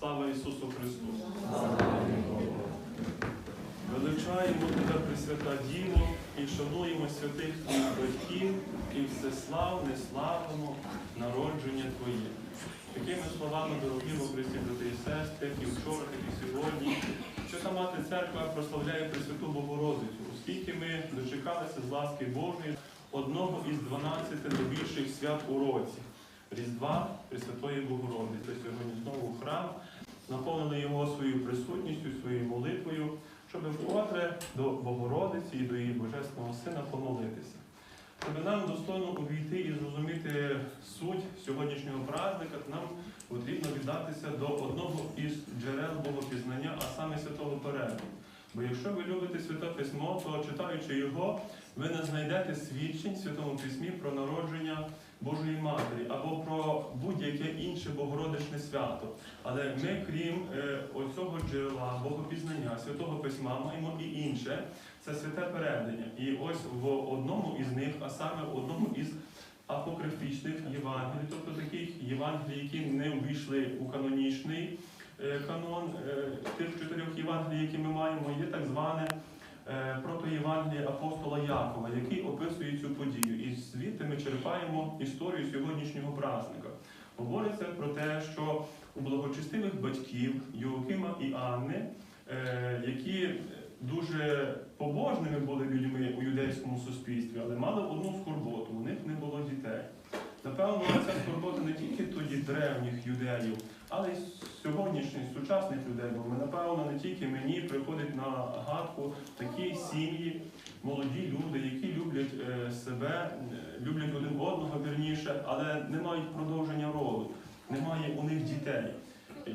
Слава Ісусу Христу! Величаємо тебе, Пресвята Діво, і шануємо святих твоїх батьків, і всеславне славимо народження Твоє. Такими словами, дорогі Христі, брати і сестри, і вчора, так і сьогодні, що мати церква прославляє Пресвяту Богородицю, оскільки ми дочекалися з ласки Божої одного із 12 найбільших свят у році Різдва Пресвятої Богородиці. Сьогодні знову храм наповнили його своєю присутністю, своєю молитвою, щоб вкотре до Богородиці і до її Божественного Сина помолитися. Щоб нам достойно увійти і зрозуміти суть сьогоднішнього праздника, нам потрібно віддатися до одного із джерел Богопізнання, а саме святого перегляду. Бо якщо ви любите святе письмо, то читаючи його, ви не знайдете свідчень в Святому Письмі про народження Божої Матері або про будь-яке інше Богородичне свято. Але ми, крім е, оцього джерела Богопізнання, святого письма, маємо і інше це святе передання. І ось в одному із них, а саме в одному із апокрифічних Євангелій, тобто таких Євангелій, які не увійшли у канонічний е, канон е, тих чотирьох Євангелій, які ми маємо, є так зване е, протоєвангеліє апостола Якова, який описує цю подію. І звідти ми черпаємо історію сьогоднішнього праздника. Говориться про те, що у благочестивих батьків Йоакима і Анни, е, які дуже побожними були людьми у юдейському суспільстві, але мали одну скорботу, у них не було дітей. Напевно, ця скорбота не тільки тоді древніх юдеїв, але й сьогоднішніх сучасних людей. Бо напевно, не тільки мені приходить на гадку такі сім'ї, молоді люди, які люблять е, себе, е, люблять один одного вірніше, але не мають продовження роду, немає у них дітей.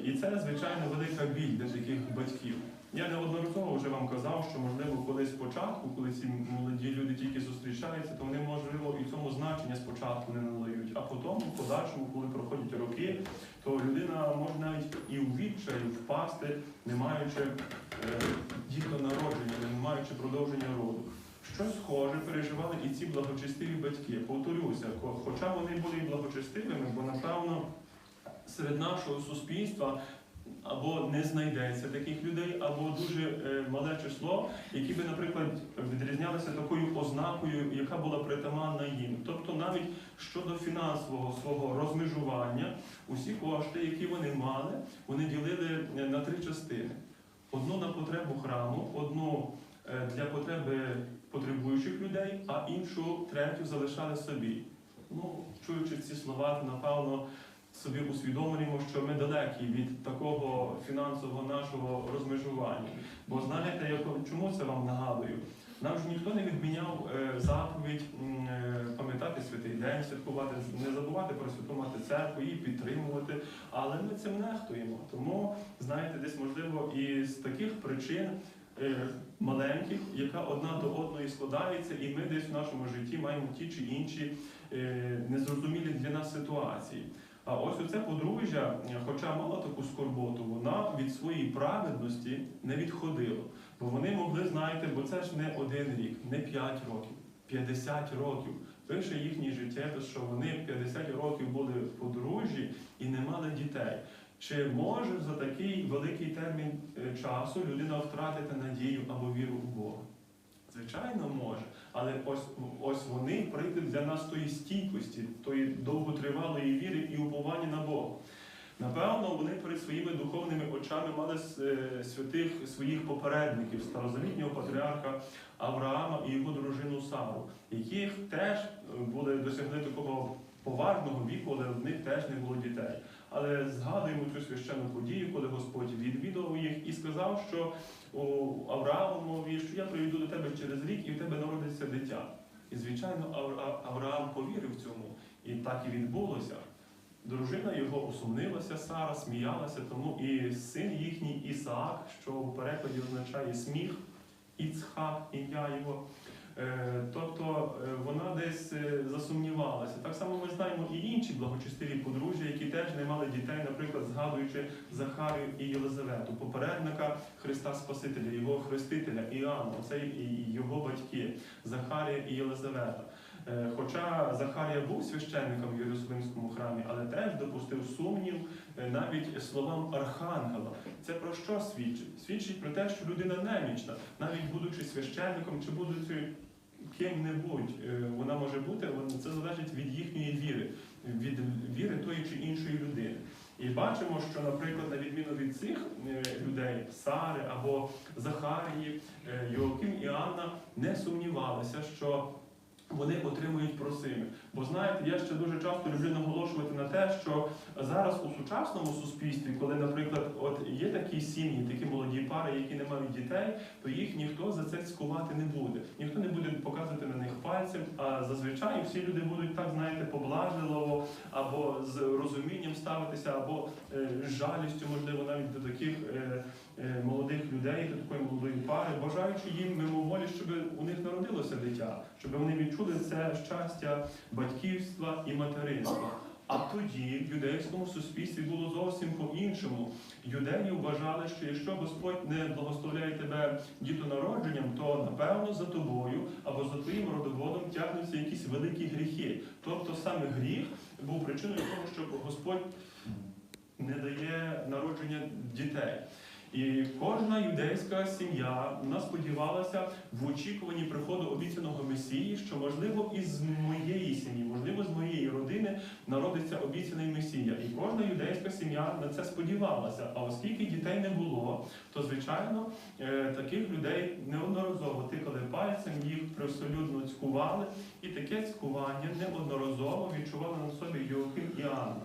І це, звичайно, велика біль для таких батьків. Я неодноразово вже вам казав, що можливо колись спочатку, коли ці молоді люди тільки зустрічаються, то вони можливо і цьому значення спочатку не надають. А потім, в подальшому, коли проходять роки, то людина може навіть і у відчаю впасти, не маючи е, дітонародження, не маючи продовження роду. Щось схоже переживали і ці благочестиві батьки. Повторюся, хоча вони були і благочестивими, бо напевно серед нашого суспільства або не знайдеться таких людей, або дуже е, мале число, які би, наприклад, відрізнялися такою ознакою, яка була притаманна їм. Тобто навіть щодо фінансового свого розмежування, усі кошти, які вони мали, вони ділили е, на три частини: одну на потребу храму, одну е, для потреби потребуючих людей, а іншу третю залишали собі. Ну, чуючи ці слова, напевно собі усвідомлюємо, що ми далекі від такого фінансового нашого розмежування. Бо знаєте, я чому це вам нагадую? Нам ж ніхто не відміняв е, заповідь е, пам'ятати святий день, святкувати, не забувати про святу мати церкву, її підтримувати. Але ми цим нехтуємо. Тому, знаєте, десь можливо і з таких причин е, маленьких, яка одна до одної складається, і ми десь в нашому житті маємо ті чи інші незрозумілі для нас ситуації. А ось оце подружжя, хоча мало таку скорботу, вона від своєї праведності не відходила. Бо вони могли, знаєте, бо це ж не один рік, не 5 років, 50 років. Пише їхній життєпис, що вони 50 років були в подружжі і не мали дітей. Чи може за такий великий термін е, часу людина втратити надію або віру у Бога? Звичайно, може. Але ось, ось вони прийдуть для нас тої стійкості, тої довготривалої віри і уповання на Бога. Напевно, вони перед своїми духовними очами мали е, святих своїх попередників, старозавітнього патріарха Авраама і його дружину Сару, яких теж е, були досягли такого поважного віку, але в них теж не було дітей. Але згадуємо цю священну подію, коли Господь відвідав їх і сказав, що у Авраамові, що я прийду до тебе через рік і в тебе народиться дитя. І, звичайно, Авраам повірив цьому, і так і відбулося. Дружина його усумнилася, Сара сміялася, тому і син їхній Ісаак, що в перекладі означає сміх, Іцхак, ім'я його. Е, Тобто е, вона десь е, засумнівалася. Так само ми знаємо і інші благочестиві подружжя, які теж не мали дітей, наприклад, згадуючи Захарію і Єлизавету, попередника Христа Спасителя, його хрестителя Іоанна, це його батьки Захарія і Єлизавета. Хоча Захарія був священником в Єрусалимському храмі, але теж допустив сумнів навіть словам архангела. Це про що свідчить? Свідчить про те, що людина немічна, навіть будучи священником чи будучи ким-небудь, е, вона може бути, але це залежить від їхньої віри, від віри тої чи іншої людини. І бачимо, що, наприклад, на відміну від цих е, людей, Сари або Захарії, е, Йоаким і Анна не сумнівалися, що вони отримують просими. Бо знаєте, я ще дуже часто люблю наголошувати на те, що зараз у сучасному суспільстві, коли, наприклад, от є такі сім'ї, такі молоді пари, які не мають дітей, то їх ніхто за це цькувати не буде. Ніхто не буде показувати на них пальцем. А зазвичай всі люди будуть так, знаєте, поблажливо або з розумінням ставитися, або е, з жалістю, можливо, навіть до таких е, е, молодих людей, до такої молодої пари, бажаючи їм мимоволі, щоб у них народилося дитя, щоб вони відчули це щастя батьківства і материнства. А тоді в юдейському суспільстві було зовсім по-іншому. Юдеї вважали, що якщо Господь не благословляє тебе дітонародженням, то напевно за тобою або за твоїм родоводом тягнуться якісь великі гріхи. Тобто саме гріх був причиною того, що Господь не дає народження дітей. І кожна юдейська сім'я вона сподівалася в очікуванні приходу обіцяного Месії, що можливо із моєї сім'ї, можливо, з моєї родини народиться обіцяний Месія. І кожна юдейська сім'я на це сподівалася. А оскільки дітей не було, то звичайно е, таких людей неодноразово тикали пальцем, їх привселюдно цькували, і таке цькування неодноразово відчували на собі Йоаким і Анна.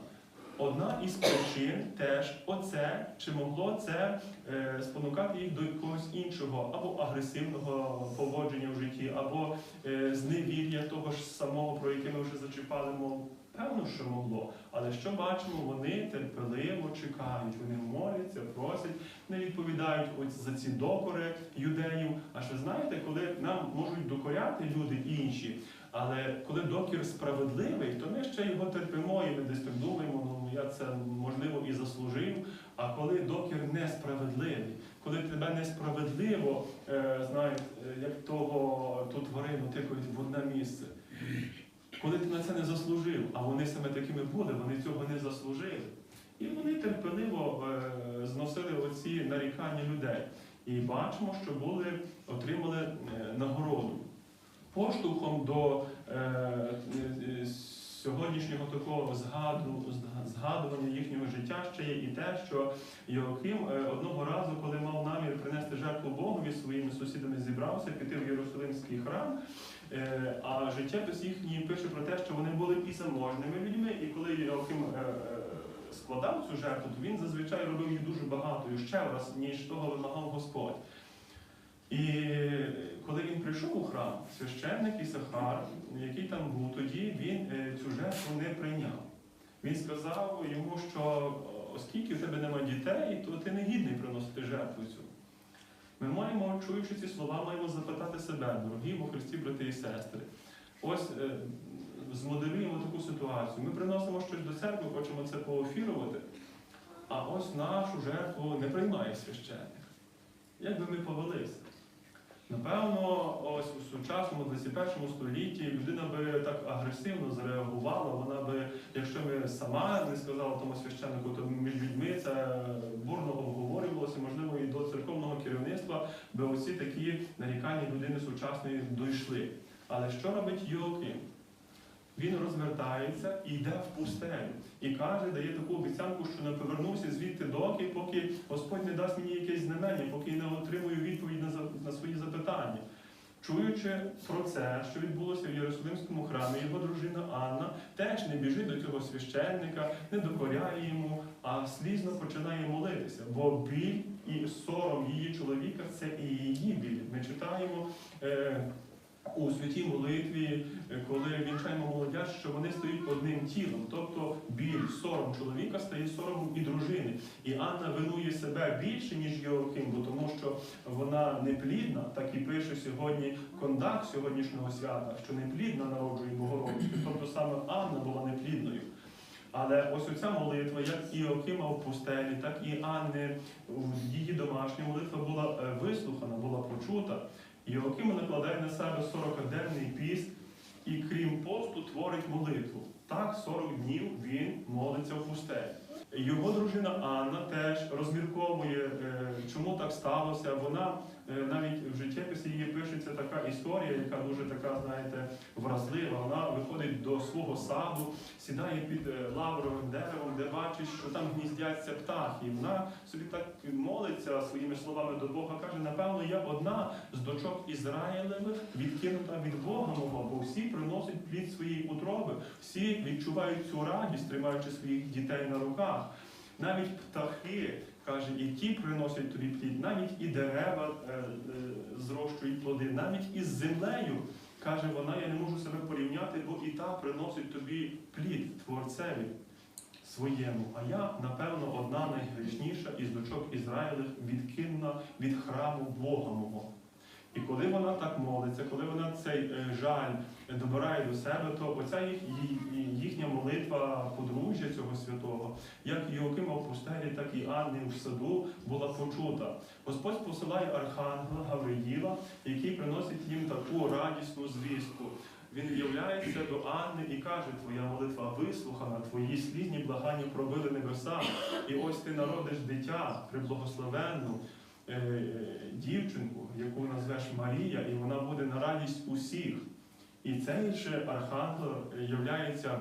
Одна із причин теж оце, чи могло це е, спонукати їх до якогось іншого або агресивного поводження в житті, або е, зневір'я того ж самого, про яке ми вже зачіпали, мов певно, що могло. Але що бачимо, вони терпеливо чекають, вони моляться, просять, не відповідають ось за ці докори юдеїв. А ще знаєте, коли нам можуть докоряти люди інші. Але коли докір справедливий, то ми ще його терпимо, і ми десь так думаємо, ну я це можливо і заслужив. А коли докір несправедливий, коли тебе несправедливо, е, знають, е, як того ту тварину тикають в одне місце. Коли ти на це не заслужив, а вони саме такими були, вони цього не заслужили. І вони терпеливо е, зносили оці нарікання людей. І бачимо, що були, отримали е, нагороду поштовхом до е, е, сьогоднішнього такого згаду, згадування їхнього життя ще є і те, що Йоаким е, одного разу, коли мав намір принести жертву Богові, своїми сусідами зібрався піти в Єрусалимський храм. Е, А життєпис їхній пише про те, що вони були і заможними людьми, і коли Йоаким е, е, складав цю жертву, то він зазвичай робив її дуже багатою ще раз, ніж того вимагав Господь. І коли він прийшов у храм, священник Ісахар, який там був тоді, він е, цю жертву не прийняв. Він сказав йому, що оскільки в тебе немає дітей, то ти не гідний приносити жертву цю. Ми маємо, чуючи ці слова, маємо запитати себе, дорогі во Христі, брати і сестри. Ось е, змоделюємо таку ситуацію. Ми приносимо щось до церкви, хочемо це поофірувати, а ось нашу жертву не приймає священник. Як би ми повелися? Напевно, ось у сучасному 21 столітті людина би так агресивно зреагувала. Вона би, якщо б сама не сказала тому священнику, то між людьми це бурно обговорювалося, можливо, і до церковного керівництва би оці такі нарікання людини сучасної дійшли. Але що робить Йоаким? Він розвертається і йде в пустелю. І каже, дає таку обіцянку, що не повернувся звідти доки, поки Господь не дасть мені якесь знамення, поки не отримую відповідь на, на свої запитання. Чуючи про це, що відбулося в Єрусалимському храмі, його дружина Анна теж не біжить до цього священника, не докоряє йому, а слізно починає молитися. Бо біль і сором її чоловіка це і її біль. Ми читаємо. Е, у святій молитві, е, коли вінчаємо молодят, що вони стають одним тілом. Тобто біль, сором чоловіка стає соромом і дружини. І Анна винує себе більше, ніж Йоаким, бо тому що вона неплідна, так і пише сьогодні кондак сьогоднішнього свята, що неплідна народжує Богородицю. Тобто саме Анна була неплідною. Але ось оця молитва, як і Окима в пустелі, так і Анни, її домашня молитва була е, вислухана, була почута. Йоаким накладає на себе 40-денний піст і крім посту творить молитву. Так 40 днів він молиться в пустелі. Його дружина Анна теж розмірковує, е, чому так сталося. Вона е, навіть в життєписі її пишеться така історія, яка дуже така, знаєте, вразлива. Вона виходить до свого саду, сідає під е, лавровим деревом, де бачить, що там гніздяться птахи. Вона собі так молиться своїми словами до Бога. каже: напевно, я одна з дочок Ізраїлевих відкинута від Бога мого, бо всі приносять плід своєї утроби, всі відчувають цю радість, тримаючи своїх дітей на руках. Навіть птахи, каже, і ті приносять тобі плід, навіть і дерева е, е, зрощують плоди, навіть із землею. Каже вона, я не можу себе порівняти, бо і та приносить тобі плід творцеві своєму. А я, напевно, одна найгрішніша із дочок Ізраїлих відкинена від храму Бога мого. І коли вона так молиться, коли вона цей е, жаль добирає до себе, то оця їх, їхня молитва подружжя цього святого, як Йоакима в пустелі, так і Анни в саду була почута. Господь посилає архангела Гавриїла, який приносить їм таку радісну звістку. Він являється до Анни і каже: Твоя молитва вислухана, твої слізні благання пробили небеса, і ось ти народиш дитя, приблагословенну дівчинку, яку назвеш Марія, і вона буде на радість усіх. І цей же архангел являється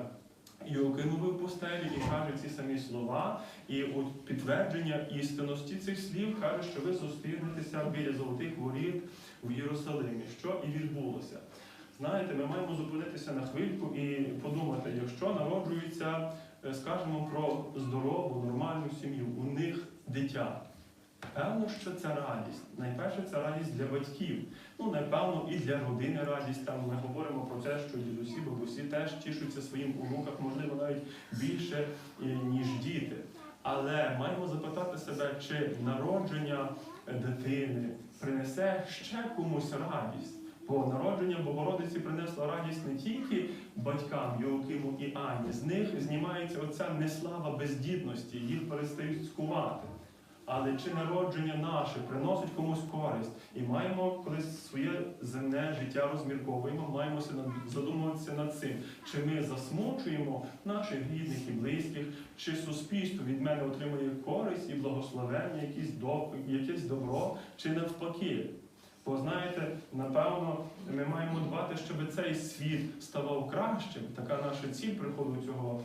Йоакимовою в пустелі і каже ці самі слова. І от підтвердження істинності цих слів каже, що ви зустрінетеся біля золотих воріт в Єрусалимі, що і відбулося. Знаєте, ми маємо зупинитися на хвильку і подумати, якщо народжується, е, скажімо, про здорову, нормальну сім'ю, у них дитя. Певно, що це радість. Найперше це радість для батьків. Ну, напевно, і для родини радість. Там ми говоримо про те, що дідусі, бабусі теж тішуться своїм онуках, можливо, навіть більше, е, ніж діти. Але маємо запитати себе, чи народження дитини принесе ще комусь радість. Бо народження Богородиці принесло радість не тільки батькам Йоакиму і Ані, з них знімається оця неслава бездітності, їх перестають скувати. Але чи народження наше приносить комусь користь? І маємо, коли своє земне життя розмірковуємо, маємося задумуватися над цим, чи ми засмучуємо наших рідних і близьких, чи суспільство від мене отримує користь і благословення, якісь доб- якесь добро, чи навпаки. Бо знаєте, напевно, ми маємо дбати, щоб цей світ ставав кращим. Така наша ціль приходу цього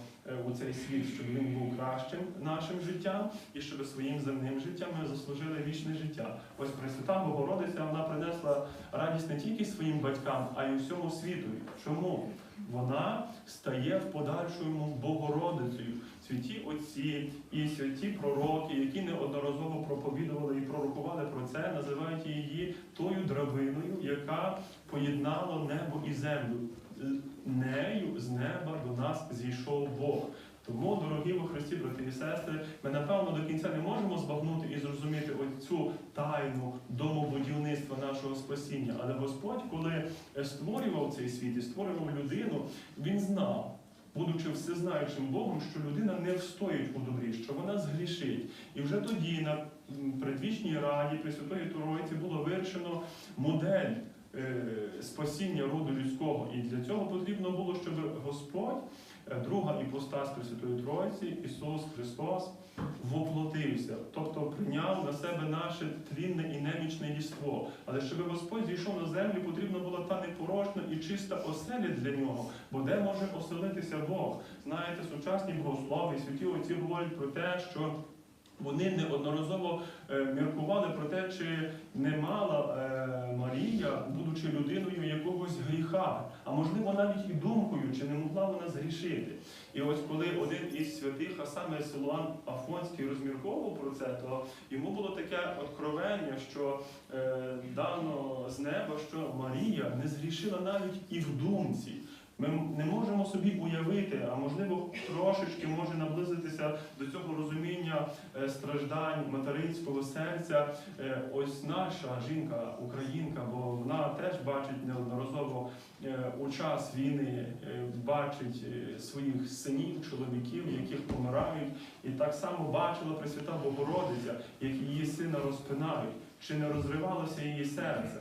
у цей світ, щоб він був кращим нашим життям і щоб своїм земним життям ми заслужили вічне життя. Ось Пресвята Богородиця вона принесла радість не тільки своїм батькам, а й усьому світу. Чому? Вона стає в подальшому Богородицею. Святі отці і святі пророки, які неодноразово проповідували і пророкували про це, називають її тою драбиною, яка поєднала небо і землю. Нею з неба до нас зійшов Бог. Тому, дорогі во Христі, брати і сестри, ми напевно до кінця не можемо збагнути і зрозуміти оцю тайну домобудівництва нашого спасіння. Але Господь, коли е, створював цей світ і створював людину, він знав. Будучи всезнаючим Богом, що людина не встоїть у добрі, що вона згрішить. І вже тоді на предвічній раді Пресвятої Троїці було вирішено модель спасіння роду людського. І для цього потрібно було, щоб Господь, е, друга іпостась Пресвятої Троїці, Ісус Христос, воплотився, тобто прийняв на себе наше тлінне і немічне єство. Але щоб Господь зійшов на землю, потрібна була та непорочна і чиста оселя для нього. Бо де може оселитися Бог? Знаєте, сучасні богослови, святі отці говорять про те, що вони неодноразово е, міркували про те, чи не мала е, Марія, будучи людиною якогось гріха, а можливо навіть і думкою, чи не могла вона згрішити. І ось коли один із святих, а саме Силуан Афонський, розмірковував про це, то йому було таке откровення, що е, дано з неба, що Марія не згрішила навіть і в думці. Ми не можемо собі уявити, а можливо трошечки може наблизитися до цього розуміння е, страждань материнського серця. Е, Ось наша жінка, українка, бо вона теж бачить неодноразово е, у час війни, бачить своїх синів, чоловіків, яких помирають, і так само бачила Пресвята Богородиця, як її сина розпинають, чи не розривалося її серце.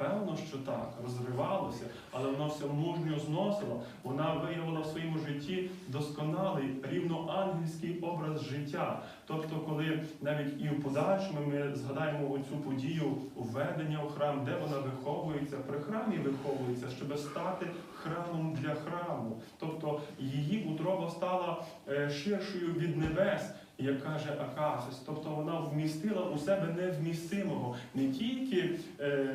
Певно, що так, розривалося, але вона все мужньо зносила. Вона виявила в своєму житті досконалий рівноангельський образ життя. Тобто, коли навіть і в подальшому ми згадаємо оцю подію введення у храм, де вона виховується, при храмі виховується, щоб стати храмом для храму. Тобто її утроба стала е, ширшою від небес. Як каже Акасис, тобто вона вмістила у себе невмістимого не тільки е,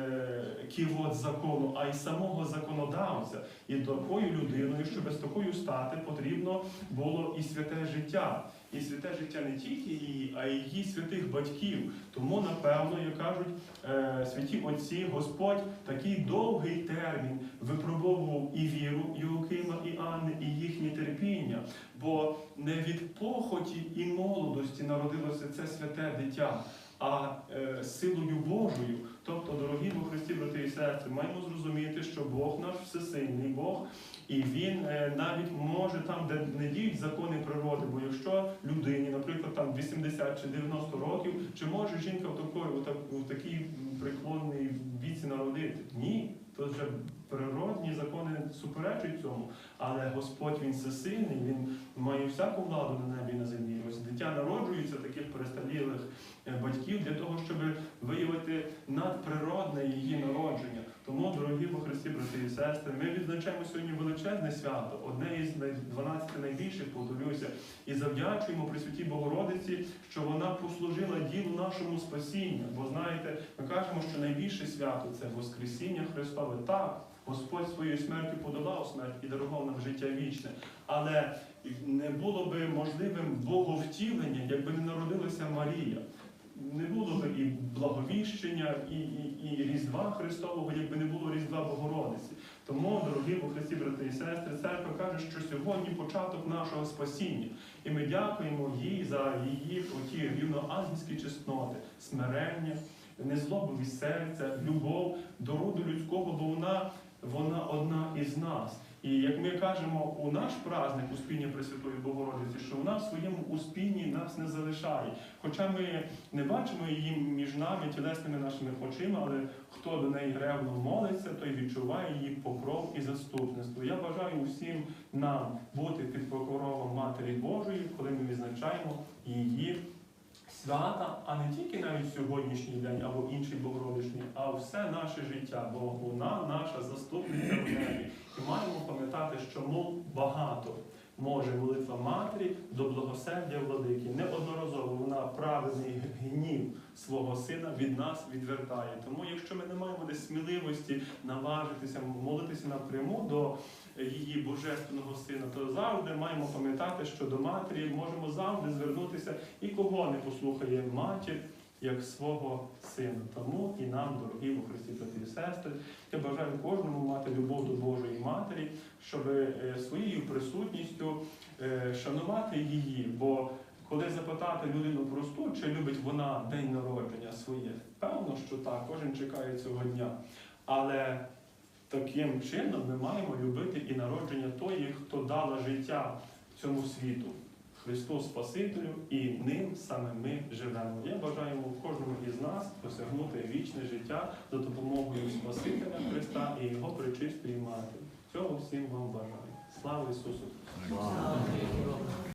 ківот закону, а й самого законодавця. І такою людиною, щоб з такою стати, потрібно було і святе життя. І святе життя не тільки її, а й її святих батьків. Тому, напевно, як кажуть е, святі отці, Господь такий довгий термін випробовував і віру Іокима і Анни, і їхнє терпіння. Бо не від похоті і молодості народилося це святе дитя, а е, силою Божою. Тобто, дорогі во Христі, брати і сестри, маємо зрозуміти, що Бог наш всесильний Бог, і Він е, навіть може там, де не діють закони природи, бо якщо людині, наприклад, там 80 чи 90 років, чи може жінка в такої, в, в такій преклонній віці народити? Ні. То вже природні закони суперечують цьому. Але Господь він всесильний, він має всяку владу на небі і на землі. Ось дитя народжується таких перестарілих е, батьків для того, щоб виявити надприродне її народження. Тому, дорогі во Христі, брати і сестри, ми відзначаємо сьогодні величезне свято, одне із най- 12 найбільших, повторюся, і завдячуємо Пресвятій Богородиці, що вона послужила ділу нашому спасінню. Бо знаєте, ми кажемо, що найбільше свято це Воскресіння Христове. Так, Господь своєю смертю подолав смерть і дарував нам життя вічне. Але не було би можливим боговтілення, якби не народилася Марія. Не було би і благовіщення, і, і, і Різдва Христового, якби не було Різдва Богородиці. Тому, дорогі у Христі, брати і сестри, церква каже, що сьогодні початок нашого спасіння. І ми дякуємо їй за її оті рівноангельські чесноти, смирення, незлобовість серця, любов до роду людського, бо вона, вона одна із нас. І як ми кажемо у наш праздник Успіння Пресвятої Богородиці, що вона в своєму успінні нас не залишає. Хоча ми не бачимо її між нами тілесними нашими очима, але хто до неї ревно молиться, той відчуває її покров і заступництво. Я бажаю усім нам бути під покровом Матері Божої, коли ми відзначаємо її свята, а не тільки навіть сьогоднішній день або інший Богородичний, а все наше життя, бо вона наша заступниця в небі. І маємо пам'ятати, що мов багато може молитва матері до благосердя владики. Неодноразово вона праведний гнів свого сина від нас відвертає. Тому, якщо ми не маємо десь сміливості наважитися, молитися напряму до її божественного сина, то завжди маємо пам'ятати, що до матері можемо завжди звернутися і кого не послухає матір. Як свого сина. Тому і нам, дорогі у Христі і сестри, я бажаю кожному мати любов до Божої Матері, щоб е, своєю присутністю е, шанувати її. Бо коли запитати людину просту, чи любить вона день народження своє, певно, що так, кожен чекає цього дня. Але таким чином ми маємо любити і народження тої, хто дала життя цьому світу. Христу Спасителю, і ним саме ми живемо. Я бажаємо кожному із нас досягнути вічне життя за допомогою Спасителя Христа і Його пречистої Матері. Цього всім вам бажаю. Слава Ісусу! Христу!